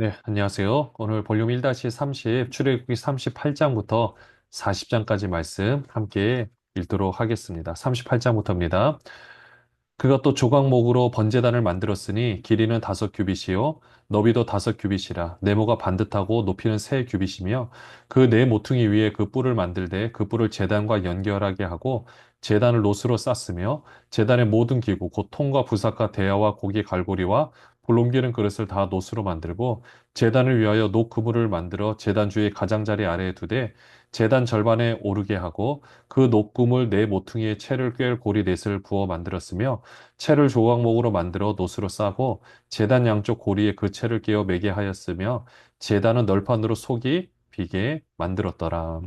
네, 안녕하세요. 오늘 볼륨 1-30 출애굽기 38장부터 40장까지 말씀 함께 읽도록 하겠습니다. 38장부터입니다. 그것도 조각목으로 번제단을 만들었으니 길이는 다섯 규빗이요 너비도 다섯 규빗이라 네모가 반듯하고 높이는 세 규빗이며 그 네 모퉁이 위에 그 뿔을 만들되 그 뿔을 제단과 연결하게 하고 제단을 노스로 쌌으며 제단의 모든 기구 곧 통과 부삭과 대야와 고기 갈고리와 불옮기는 그릇을 다 노스로 만들고 제단을 위하여 녹 그물을 만들어 제단 주의 가장자리 아래에 두되 제단 절반에 오르게 하고 그 녹금을 네 모퉁이에 채를 꿰 고리 넷을 부어 만들었으며 채를 조각목으로 만들어 노스로 싸고 제단 양쪽 고리에 그 채를 끼어 매게 하였으며 제단은 널판으로 속이 비게 만들었더라.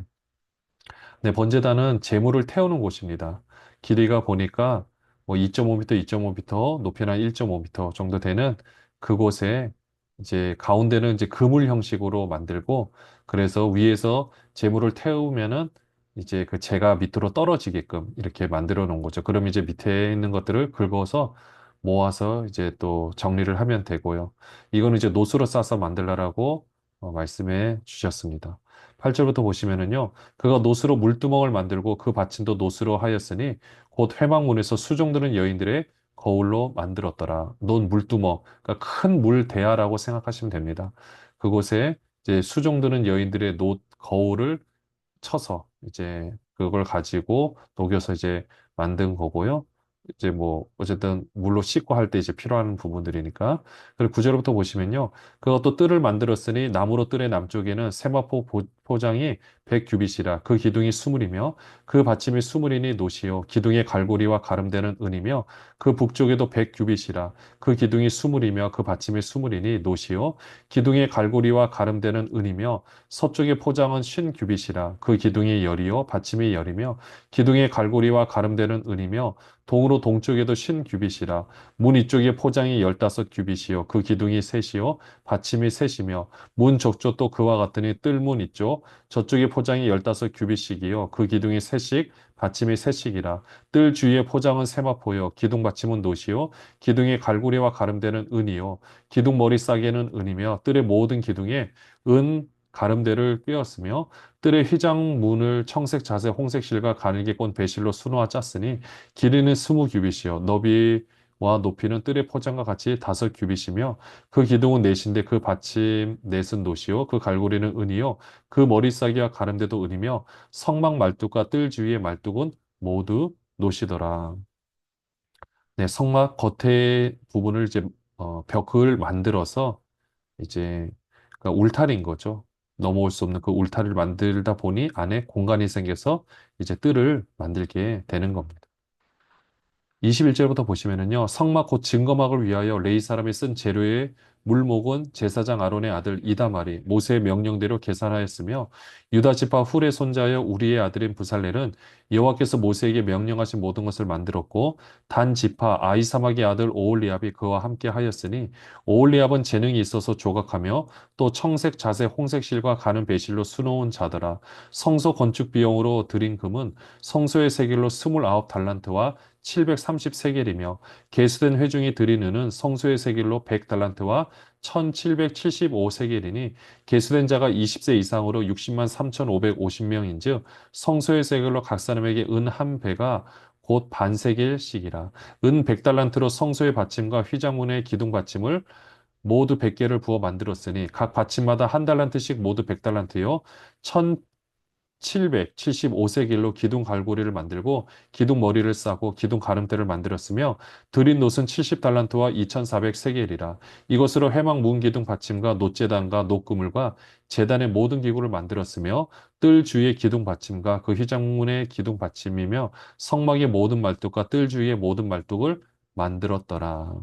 네, 번제단은 재물을 태우는 곳입니다. 길이가 보니까 뭐 2.5m, 2.5m, 높이는 1.5m 정도 되는 그곳에 이제 가운데는 이제 그물 형식으로 만들고 그래서 위에서 재물을 태우면은 이제 그 재가 밑으로 떨어지게끔 이렇게 만들어 놓은 거죠. 그럼 이제 밑에 있는 것들을 긁어서 모아서 이제 또 정리를 하면 되고요. 이거는 이제 노수로 싸서 만들라라고 어, 말씀해 주셨습니다. 8절부터 보시면은요. 그가 노스로 물두멍을 만들고 그 받침도 노스로 하였으니 곧 회막문에서 수종드는 여인들의 거울로 만들었더라. 논 물두멍, 그러니까 큰 물 대야라고 생각하시면 됩니다. 그곳에 이제 수종드는 여인들의 노 거울을 쳐서 이제 그걸 가지고 녹여서 이제 만든 거고요. 이제 뭐 어쨌든 물로 씻고 할 때 이제 필요한 부분들이니까. 그리고 구절부터 보시면요. 그것도 뜰을 만들었으니 나무로 뜰의 남쪽에는 세마포 보- 포장이 100규빗이라 그 기둥이 수물이며 그 받침이 수물이니 노시요. 기둥의 갈고리와 가름되는 은이며 그 북쪽에도 100규빗이라 그 기둥이 수물이며 그 받침이 수물이니 노시요. 기둥의 갈고리와 가름되는 은이며 서쪽의 포장은 50규빗이라 그 기둥이 열이요. 받침이 열이며 기둥의 갈고리와 가름되는 은이며 동으로 동쪽에도 신 규빗이라 문 이쪽에 포장이 열다섯 규빗이요. 그 기둥이 셋이요. 받침이 셋이며 문 적조 또 그와 같으니 뜰문 저쪽에 포장이 열다섯 규빗씩이요. 그 기둥이 셋씩 받침이 셋씩이라. 뜰 주위에 포장은 세마포요. 기둥 받침은 노시요. 기둥의 갈고리와 가름되는 은이요. 기둥 머리 싸개는 은이며 뜰의 모든 기둥에 은 가름대를 꿰었으며 뜰의 휘장문을 청색 자색 홍색 실과 가늘게 꼰 배실로 수놓아 짰으니 길이는 스무 규빗이요. 너비 와 높이는 뜰의 포장과 같이 다섯 규빗이며 그 기둥은 넷인데 그 받침 넷은 노시요 그 갈고리는 은이요 그 머리싸기와 가름대도 은이며 성막 말뚝과 뜰 주위의 말뚝은 모두 노시더라. 네, 성막 겉에 부분을 이제 어, 벽을 만들어서 이제 그러니까 울타리인 거죠. 넘어올 수 없는 그 울타리를 만들다 보니 안에 공간이 생겨서 이제 뜰을 만들게 되는 겁니다. 21절부터 보시면은요, 성막 곧 증거막을 위하여 레이 사람이 쓴 재료의 물목은 제사장 아론의 아들 이다말이 모세의 명령대로 계산하였으며 유다 지파 훌의 손자여 우리의 아들인 부살렐은 여호와께서 모세에게 명령하신 모든 것을 만들었고 단 지파 아이사막의 아들 오홀리압이 그와 함께 하였으니 오홀리압은 재능이 있어서 조각하며 또 청색 자색 홍색 실과 가는 배실로 수놓은 자더라. 성소 건축 비용으로 들인 금은 성소의 세겔로 스물아홉 달란트와 730세겔이며 계수된 회중이 드리는 성소의 세겔로 100달란트와 1775세겔이니 계수된 자가 20세 이상으로 60만 3,550명인즉 성소의 세겔로 각 사람에게 은 한 배가 곧 반세겔씩이라. 은 100달란트로 성소의 받침과 휘장문의 기둥 받침을 모두 100개를 부어 만들었으니 각 받침마다 한 달란트씩 모두 100달란트요 775세 길로 기둥 갈고리를 만들고 기둥 머리를 싸고 기둥 가름대를 만들었으며 드린 놋은 70달란트와 2400세겔이라 이것으로 회막 문 기둥 받침과 놋재단과 놋그물과 재단의 모든 기구를 만들었으며 뜰 주위의 기둥 받침과 그 휘장문의 기둥 받침이며 성막의 모든 말뚝과 뜰 주위의 모든 말뚝을 만들었더라.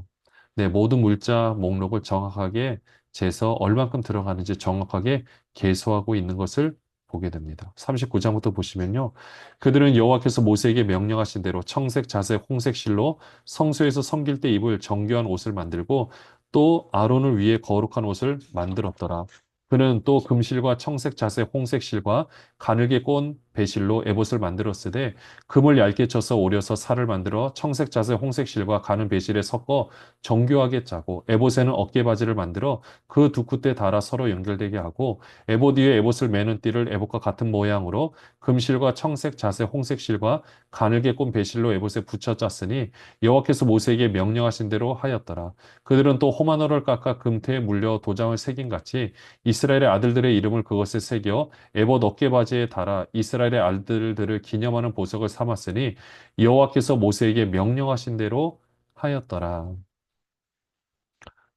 네, 모든 물자 목록을 정확하게 재서 얼만큼 들어가는지 정확하게 계수하고 있는 것을 보게 됩니다. 39장부터 보시면요. 그들은 여호와께서 모세에게 명령하신 대로 청색, 자색, 홍색 실로 성소에서 섬길 때 입을 정교한 옷을 만들고 또 아론을 위해 거룩한 옷을 만들었더라. 그는 또 금실과 청색, 자색, 홍색 실과 가늘게 꼰 배실로 에봇을 만들었으되 금을 얇게 쳐서 오려서 살을 만들어 청색 자세 홍색 실과 가는 배실에 섞어 정교하게 짜고 에봇에는 어깨 바지를 만들어 그 두 굿대 달아 서로 연결되게 하고 에봇 위에 에봇을 매는 띠를 에봇과 같은 모양으로 금실과 청색 자세 홍색 실과 가늘게 꼰 배실로 에봇에 붙여 짰으니 여호와께서 모세에게 명령하신 대로 하였더라. 그들은 또 호마노를 깎아 금태에 물려 도장을 새긴 같이 이스라엘의 아들들의 이름을 그것에 새겨 에봇 어깨바지에 달아 이스라엘 의 아들들을 기념하는 보석을 삼았으니 여호와께서 모세에게 명령하신 대로 하였더라.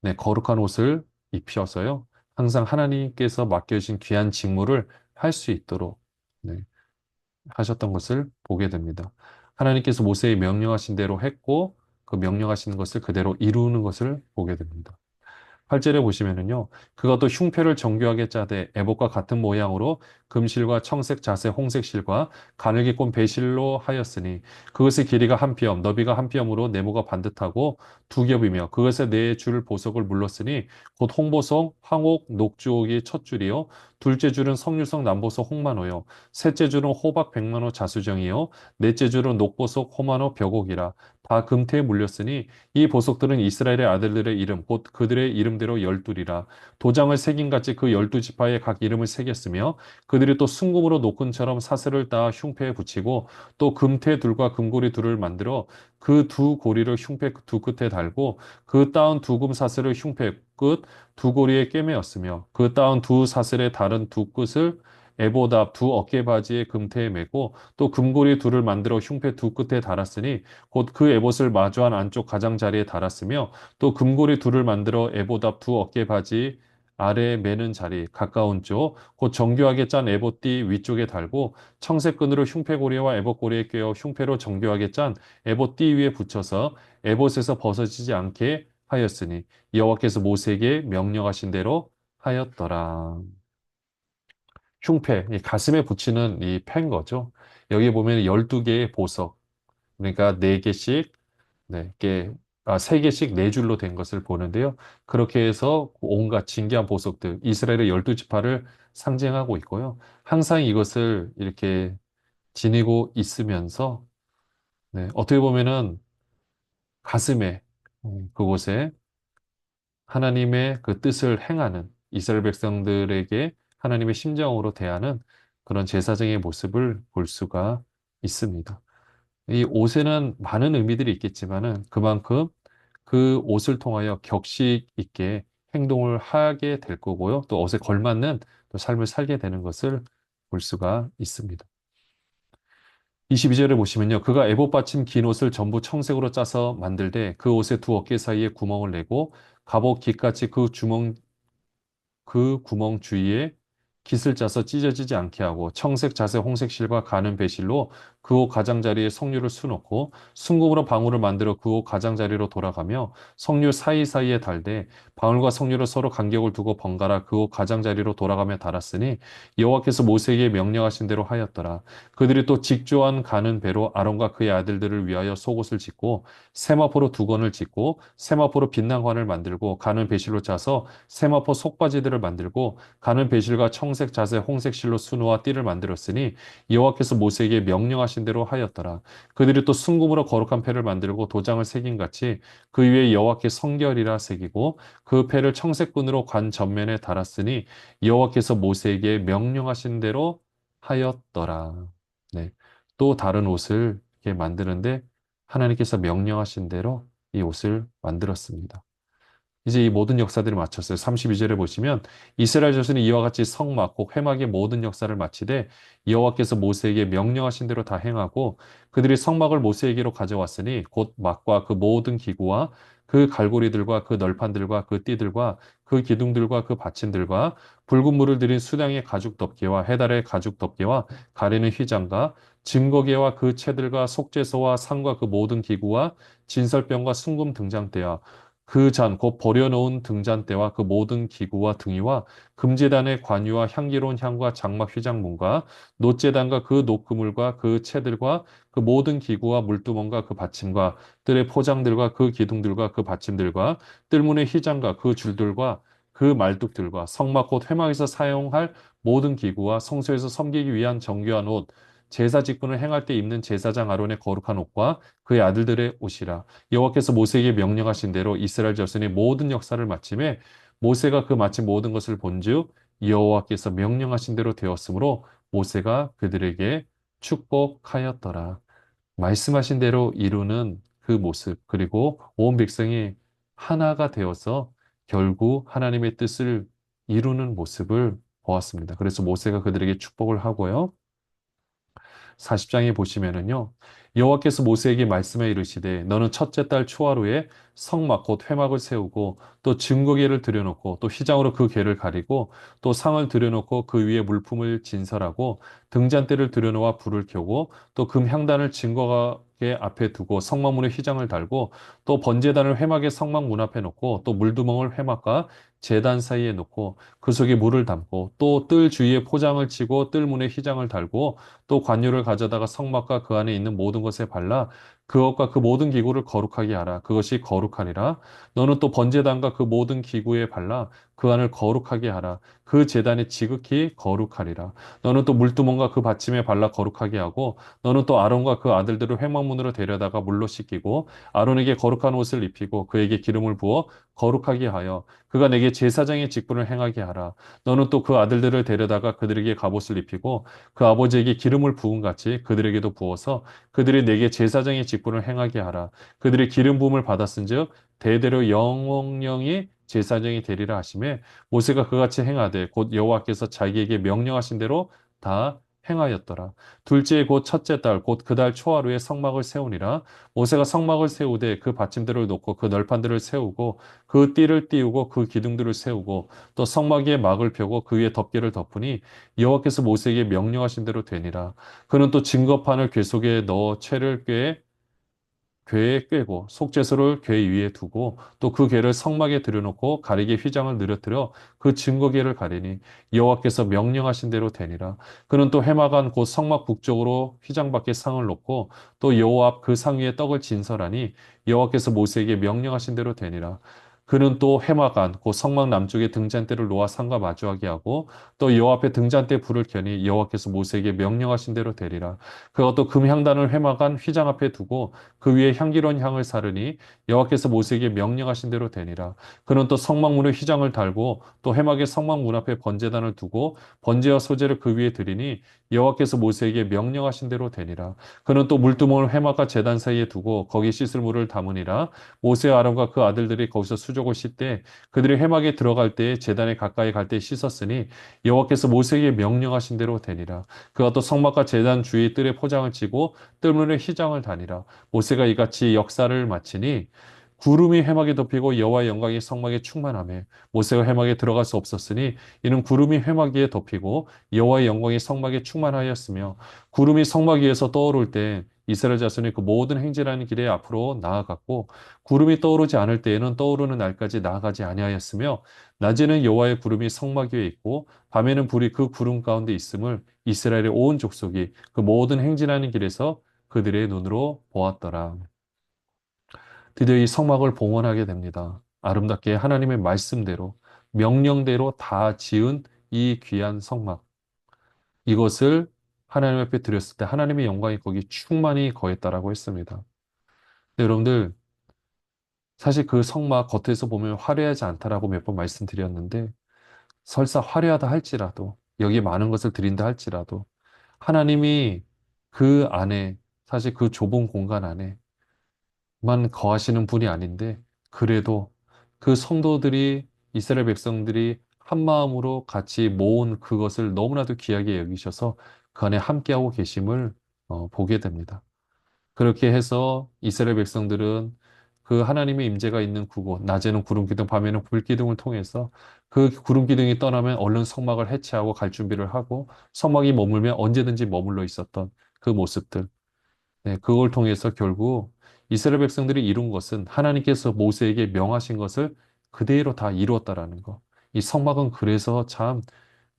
네, 거룩한 옷을 입혀서요. 항상 하나님께서 맡겨주신 귀한 직무를 할 수 있도록 네, 하셨던 것을 보게 됩니다. 하나님께서 모세에 명령하신 대로 했고 그 명령하시는 것을 그대로 이루는 것을 보게 됩니다. 8절에 보시면은요. 또 흉패를 정교하게 짜되 에봇과 같은 모양으로 금실과 청색 자세 홍색 실과 가늘게 꼰 배실로 하였으니 그것의 길이가 한 뼘, 너비가 한 뼘으로 네모가 반듯하고 두 겹이며 그것에 네줄 보석을 물렀으니 곧 홍보석, 황옥, 녹주옥이 첫 줄이요 둘째 줄은 석류석, 남보석, 홍만호요 셋째 줄은 호박, 백만호, 자수정이요 넷째 줄은 녹보석, 호만호, 벽옥이라 다 금태에 물렸으니 이 보석들은 이스라엘의 아들들의 이름 곧 그들의 이름대로 열둘이라. 도장을 새긴 같이 그 열두 지파에 각 이름을 새겼으며 그들이 또 순금으로 노끈처럼 사슬을 따 흉패에 붙이고 또 금태 둘과 금고리 둘을 만들어 그 두 고리를 흉패 두 끝에 달고 그 따은 두금 사슬을 흉패 끝 두 고리에 꿰매었으며 그 따은 두 사슬의 다른 두 끝을 에보답 두 어깨 바지의 금태에 메고 또 금고리 둘을 만들어 흉패 두 끝에 달았으니 곧 그 에봇을 마주한 안쪽 가장자리에 달았으며 또 금고리 둘을 만들어 에보답 두 어깨 바지 아래에 매는 자리 가까운 쪽 곧 정교하게 짠 에봇띠 위쪽에 달고 청색 끈으로 흉패고리와 에봇고리에 꿰어 흉패로 정교하게 짠 에봇띠 위에 붙여서 에봇에서 벗어지지 않게 하였으니 여호와께서 모세에게 명령하신 대로 하였더라. 흉패, 이 가슴에 붙이는 이 패인 거죠. 여기 보면 12개의 보석, 그러니까 4개씩, 네, 개, 아, 3개씩 4줄로 된 것을 보는데요. 그렇게 해서 온갖 진귀한 보석들, 이스라엘의 12지파를 상징하고 있고요. 항상 이것을 이렇게 지니고 있으면서, 네, 어떻게 보면은 가슴에, 음, 그곳에 하나님의 그 뜻을 행하는 이스라엘 백성들에게 하나님의 심정으로 대하는 그런 제사장의 모습을 볼 수가 있습니다. 이 옷에는 많은 의미들이 있겠지만은 그만큼 그 옷을 통하여 격식 있게 행동을 하게 될 거고요. 또 옷에 걸맞는 또 삶을 살게 되는 것을 볼 수가 있습니다. 22절을 보시면요. 그가 에봇 받침 긴 옷을 전부 청색으로 짜서 만들되 그 옷의 두 어깨 사이에 구멍을 내고 갑옷 깃같이 그 주멍 그 구멍 주위에 깃을 짜서 찢어지지 않게 하고 청색 자세 홍색 실과 가는 배실로 그옷 가장자리에 석류를 수놓고 순금으로 방울을 만들어 그옷 가장자리로 돌아가며 석류 사이사이에 달되 방울과 석류를 서로 간격을 두고 번갈아 그옷 가장자리로 돌아가며 달았으니 여호와께서 모세에게 명령하신 대로 하였더라. 그들이 또 직조한 가는 배로 아론과 그의 아들들을 위하여 속옷을 짓고 세마포로 두건을 짓고 세마포로 빛난관을 만들고 가는 배실로 짜서 세마포 속바지들을 만들고 가는 배실과 청색 자세 홍색 실로 수놓아 띠를 만들었으니 여호와께서 모세에게 명령하신 하신 대로 하였더라. 그들이 또 순금으로 거룩한 패를 만들고 도장을 새긴 같이 그 위에 여호와께 성결이라 새기고 그 패를 청색끈으로 관 전면에 달았으니 여호와께서 모세에게 명령하신 대로 하였더라. 네. 또 다른 옷을 이렇게 만드는데 하나님께서 명령하신 대로 이 옷을 만들었습니다. 이제 이 모든 역사들을 마쳤어요. 32절에 보시면 이스라엘 자손이 이와 같이 성막 혹 회막의 모든 역사를 마치되 여호와께서 모세에게 명령하신 대로 다 행하고 그들이 성막을 모세에게로 가져왔으니 곧 막과 그 모든 기구와 그 갈고리들과 그 널판들과 그 띠들과 그 기둥들과 그 받침들과 붉은 물을 들인 수량의 가죽 덮개와 해달의 가죽 덮개와 가리는 휘장과 증거계와 그 채들과 속죄소와 상과 그 모든 기구와 진설병과 순금 등장대와 그 잔, 곧 버려놓은 등잔대와 그 모든 기구와 등이와 금제단의 관유와 향기로운 향과 장막 휘장문과 노제단과 그 녹그물과 그 채들과 그 모든 기구와 물두멍과 그 받침과 뜰의 포장들과 그 기둥들과 그 받침들과 뜰문의 휘장과 그 줄들과 그 말뚝들과 성막 곧 회막에서 사용할 모든 기구와 성소에서 섬기기 위한 정교한 옷, 제사 직분을 행할 때 입는 제사장 아론의 거룩한 옷과 그의 아들들의 옷이라. 여호와께서 모세에게 명령하신 대로 이스라엘 자손의 모든 역사를 마침에 모세가 그 마친 모든 것을 본즉 여호와께서 명령하신 대로 되었으므로 모세가 그들에게 축복하였더라. 말씀하신 대로 이루는 그 모습, 그리고 온 백성이 하나가 되어서 결국 하나님의 뜻을 이루는 모습을 보았습니다. 그래서 모세가 그들에게 축복을 하고요. 40장에 보시면은요. 여호와께서 모세에게 말씀해 이르시되 너는 첫째 달 초하루에 성막 곧 회막을 세우고 또 증거궤를 들여놓고 또 휘장으로 그 궤를 가리고 또 상을 들여놓고 그 위에 물품을 진설하고 등잔대를 들여놓아 불을 켜고 또 금향단을 증거궤 앞에 두고 성막문에 휘장을 달고 또 번제단을 회막의 성막 문 앞에 놓고 또 물두멍을 회막과 제단 사이에 놓고 그 속에 물을 담고 또 뜰 주위에 포장을 치고 뜰 문에 휘장을 달고 또 관유를 가져다가 성막과 그 안에 있는 모든 것에 발라 그것과 그 모든 기구를 거룩하게 하라. 그것이 거룩하니라. 너는 또 번제단과 그 모든 기구에 발라 그 안을 거룩하게 하라. 그 제단이 지극히 거룩하리라. 너는 또 물두멍과 그 받침에 발라 거룩하게 하고 너는 또 아론과 그 아들들을 회막문으로 데려다가 물로 씻기고 아론에게 거룩한 옷을 입히고 그에게 기름을 부어 거룩하게 하여 그가 내게 제사장의 직분을 행하게 하라. 너는 또 그 아들들을 데려다가 그들에게 갑옷을 입히고 그 아버지에게 기름을 부은 같이 그들에게도 부어서 그들이 내게 제사장의 직분을 행하게 하라. 그들이 기름 부음을 받았은즉 대대로 영원령이 제사장이 되리라 하심에 모세가 그같이 행하되 곧 여호와께서 자기에게 명령하신 대로 다 행하였더라. 둘째 곧 첫째 달 곧 그 달 초하루에 성막을 세우니라. 모세가 성막을 세우되 그 받침들을 놓고 그 널판들을 세우고 그 띠를 띄우고 그 기둥들을 세우고 또 성막 위에 막을 펴고 그 위에 덮개를 덮으니 여호와께서 모세에게 명령하신 대로 되니라. 그는 또 증거판을 궤 속에 넣어 채를 꿰 궤에 꿰고 속죄소를 궤 위에 두고 또그 궤를 성막에 들여놓고 가리개 휘장을 늘어뜨려 그 증거궤를 가리니 여호와께서 명령하신 대로 되니라. 그는 또 해마간 곧 성막 북쪽으로 휘장 밖에 상을 놓고 또 여호와 앞 그 상 위에 떡을 진설하니 여호와께서 모세에게 명령하신 대로 되니라. 그는 또 해마간 곧 성막 남쪽에 등잔대를 놓아 상과 마주하게 하고 또 여호와 앞에 등잔대 불을 켜니 여호와께서 모세에게 명령하신 대로 되리라. 또 금향단을 해마간 휘장 앞에 두고 그 위에 향기로운 향을 사르니 여호와께서 모세에게 명령하신 대로 되니라. 그는 또 성막문에 휘장을 달고 또 해막의 성막문 앞에 번제단을 두고 번제와 소제를 그 위에 드리니 여호와께서 모세에게 명령하신 대로 되니라. 그는 또 물두멍을 해막과 제단 사이에 두고 거기 씻을 물을 담으니라. 모세와 아론과 그 아들들이 거기서 수족 을 씻되 그들이 해막에 들어갈 때에 제단에 가까이 갈 때 씻었으니 여호와께서 모세에게 명령하신 대로 되니라. 그가 또 성막과 제단 주위에 뜰에 포장을 치고 뜰문에 휘장을 다니라. 모세가 이같이 역사를 마치니 구름이 해막에 덮이고 여호와의 영광이 성막에 충만하며 모세가 해막에 들어갈 수 없었으니 이는 구름이 해막 위에 덮이고 여호와의 영광이 성막에 충만하였으며 구름이 성막 위에서 떠오를 때 이스라엘 자손이 그 모든 행진하는 길에 앞으로 나아갔고 구름이 떠오르지 않을 때에는 떠오르는 날까지 나아가지 아니하였으며 낮에는 여호와의 구름이 성막 위에 있고 밤에는 불이 그 구름 가운데 있음을 이스라엘의 온 족속이 그 모든 행진하는 길에서 그들의 눈으로 보았더라. 드디어 이 성막을 봉헌하게 됩니다. 아름답게 하나님의 말씀대로 명령대로 다 지은 이 귀한 성막. 이것을 하나님 앞에 드렸을 때 하나님의 영광이 거기 충만히 거했다라고 했습니다. 네, 여러분들 사실 그 성막 겉에서 보면 화려하지 않다라고 몇 번 말씀드렸는데 설사 화려하다 할지라도 여기에 많은 것을 드린다 할지라도 하나님이 그 안에 사실 그 좁은 공간 안에 만 거하시는 분이 아닌데 그래도 그 성도들이 이스라엘 백성들이 한 마음으로 같이 모은 그것을 너무나도 귀하게 여기셔서 그 안에 함께하고 계심을 어, 보게 됩니다. 그렇게 해서 이스라엘 백성들은 그 하나님의 임재가 있는 그곳, 낮에는 구름 기둥, 밤에는 불 기둥을 통해서 그 구름 기둥이 떠나면 얼른 성막을 해체하고 갈 준비를 하고 성막이 머물면 언제든지 머물러 있었던 그 모습들. 네, 그걸 통해서 결국 이스라엘 백성들이 이룬 것은 하나님께서 모세에게 명하신 것을 그대로 다 이루었다라는 것. 이 성막은 그래서 참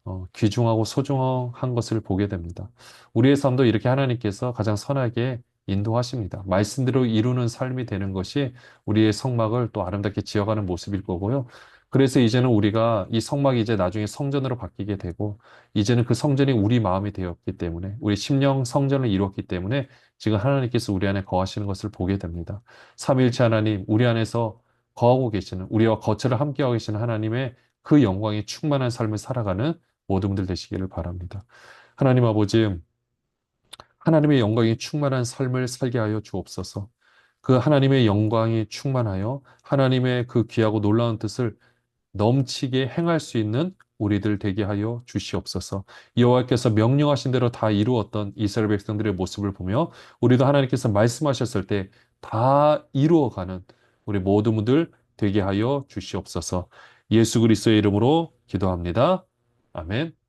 어, 귀중하고 소중한 것을 보게 됩니다. 우리의 삶도 이렇게 하나님께서 가장 선하게 인도하십니다. 말씀대로 이루는 삶이 되는 것이 우리의 성막을 또 아름답게 지어가는 모습일 거고요. 그래서 이제는 우리가 이 성막이 이제 나중에 성전으로 바뀌게 되고 이제는 그 성전이 우리 마음이 되었기 때문에 우리 심령 성전을 이루었기 때문에 지금 하나님께서 우리 안에 거하시는 것을 보게 됩니다. 삼위일체 하나님 우리 안에서 거하고 계시는 우리와 거처를 함께하고 계시는 하나님의 그 영광이 충만한 삶을 살아가는 모든 분들 되시기를 바랍니다. 하나님 아버지 하나님의 영광이 충만한 삶을 살게 하여 주옵소서. 그 하나님의 영광이 충만하여 하나님의 그 귀하고 놀라운 뜻을 넘치게 행할 수 있는 우리들 되게 하여 주시옵소서. 여호와께서 명령하신 대로 다 이루었던 이스라엘 백성들의 모습을 보며 우리도 하나님께서 말씀하셨을 때 다 이루어가는 우리 모든 분들 되게 하여 주시옵소서. 예수 그리스도의 이름으로 기도합니다. 아멘.